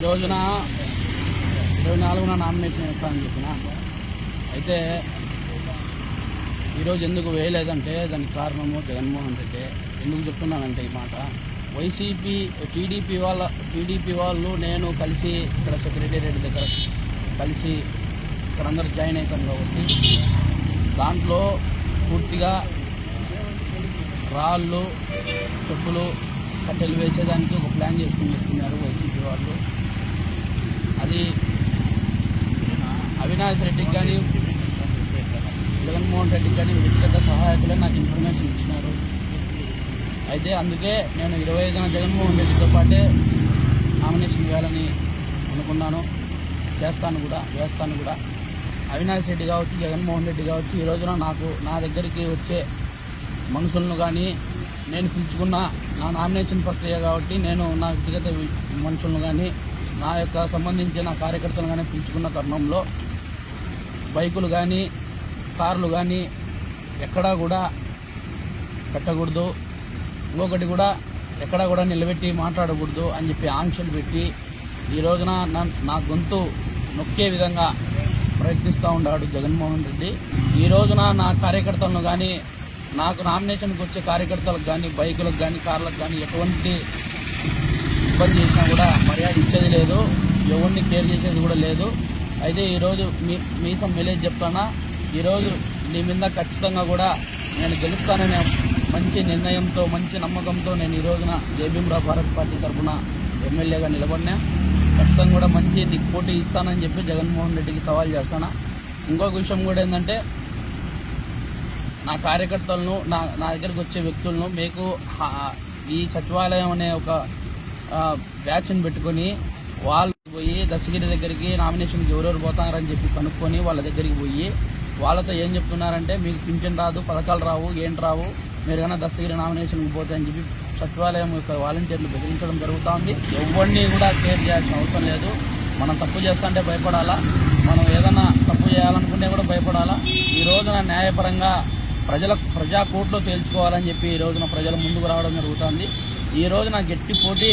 ఈ రోజున ఇరవై నాలుగున నామినేషన్ వేస్తానని చెప్పిన. అయితే ఈరోజు ఎందుకు వేయలేదంటే దానికి కారణము జగన్మోహన్ రెడ్డి. ఎందుకు చెప్తున్నానంటే ఈ మాట. వైసీపీ టీడీపీ వాళ్ళ టీడీపీ వాళ్ళు నేను కలిసి ఇక్కడ సెక్రటేరియట్ దగ్గర కలిసి ఇక్కడ అందరూ జాయిన్ అవుతాం కాబట్టి దాంట్లో పూర్తిగా రాళ్ళు చెప్పులు కట్టెలు వేసేదానికి ఒక ప్లాన్ చేసి అది అవినాష్ రెడ్డికి కానీ జగన్మోహన్ రెడ్డికి కానీ వ్యక్తిగత సహాయకులే నాకు ఇన్ఫర్మేషన్ ఇచ్చినారు. అయితే అందుకే నేను ఇరవై ఐదున జగన్మోహన్ రెడ్డితో పాటే నామినేషన్ వేయాలని అనుకున్నాను. చేస్తాను కూడా వేస్తాను కూడా. అవినాష్ రెడ్డి కావచ్చు జగన్మోహన్ రెడ్డి కావచ్చు ఈ రోజున నాకు నా దగ్గరికి వచ్చే మనుషులను కానీ నేను పిలుచుకున్న నా నామినేషన్ ప్రక్రియ కాబట్టి నేను నా వ్యక్తిగత మనుషులను కానీ నా యొక్క సంబంధించిన కార్యకర్తలు కానీ పిలుచుకున్న తరుణంలో బైకులు కానీ కార్లు కానీ ఎక్కడా కూడా పెట్టకూడదు. ఇంకొకటి కూడా ఎక్కడా కూడా నిలబెట్టి మాట్లాడకూడదు అని చెప్పి ఆంక్షలు పెట్టి ఈ రోజున నా- నా గొంతు నొక్కే విధంగా ప్రయత్నిస్తూ ఉన్నాడు జగన్మోహన్ రెడ్డి. ఈ రోజున నా కార్యకర్తలను కానీ నాకు నామినేషన్కి వచ్చే కార్యకర్తలకు కానీ బైకులకు కానీ కార్లకు కానీ ఎటువంటి ఇబ్బంది చేసినా కూడా మర్యాద ఇచ్చేది లేదు. ఎవరిని కేర్ చేసేది కూడా లేదు. అయితే ఈరోజు మీ మీతో మెలేజ్ చెప్తానా? ఈరోజు నీ మీద ఖచ్చితంగా కూడా నేను గెలుస్తాననే మంచి నిర్ణయంతో మంచి నమ్మకంతో నేను ఈ రోజున జేబీఎంరావు భారత్ పార్టీ తరఫున ఎమ్మెల్యేగా నిలబడినా. ఖచ్చితంగా కూడా మంచి నీకు పోటీ ఇస్తానని చెప్పి జగన్మోహన్ రెడ్డికి సవాల్ చేస్తానా? ఇంకొక విషయం కూడా ఏంటంటే నా కార్యకర్తలను నా నా దగ్గరకు వచ్చే వ్యక్తులను మీకు ఈ సచివాలయం అనే ఒక వ్యాక్సిన్ పెట్టుకొని వాళ్ళు పోయి దశగిరి దగ్గరికి నామినేషన్కి ఎవరెవరు పోతారని చెప్పి కనుక్కొని వాళ్ళ దగ్గరికి పోయి వాళ్ళతో ఏం చెప్తున్నారంటే మీకు పింఛన్ రాదు పథకాలు రావు ఏం రావు మీరు కన్నా దస్తగిరి నామినేషన్కి పోతే అని చెప్పి సచివాలయం యొక్క వాలంటీర్లు బెదిరించడం జరుగుతూ ఉంది ఎవరిని కూడా కేర్ చేయాల్సిన అవసరం లేదు. మనం తప్పు చేస్తుంటే భయపడాలా? మనం ఏదైనా తప్పు చేయాలనుకుంటే కూడా భయపడాలా? ఈ రోజున న్యాయపరంగా ప్రజల ప్రజా కోర్టులో తేల్చుకోవాలని చెప్పి ఈ రోజున ప్రజల ముందుకు రావడం జరుగుతుంది. ఈ నా గట్టి పోటీ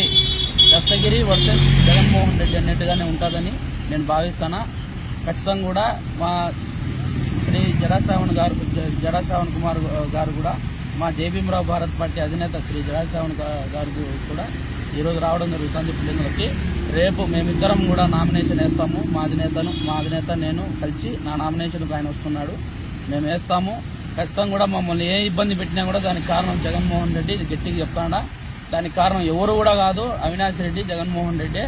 దస్తగిరి వర్సెస్ జగన్మోహన్ రెడ్డి అన్నట్టుగానే ఉంటుందని నేను భావిస్తాను. ఖచ్చితంగా కూడా మా శ్రీ జడాశ్రావణ్ గారు జడాశ్రావణ్ కుమార్ గారు కూడా మా జేబీఎంరావు భారత్ పార్టీ అధినేత శ్రీ జడాశ్రావణ్ గారు కూడా ఈరోజు రావడం జరుగుతుంది. పిల్లలకి రేపు మేమిద్దరం కూడా నామినేషన్ వేస్తాము. మా అధినేతను మా అధినేత నేను కలిసి నా నామినేషన్కు ఆయన వస్తున్నాడు. మేము వేస్తాము. ఖచ్చితంగా కూడా మమ్మల్ని ఏ ఇబ్బంది పెట్టినా కూడా దానికి కారణం జగన్మోహన్ రెడ్డి. ఇది గట్టిగా చెప్తాడా? దానికి కారణం ఎవరు కూడా కాదు అవినాష్ రెడ్డి జగన్మోహన్ రెడ్డి.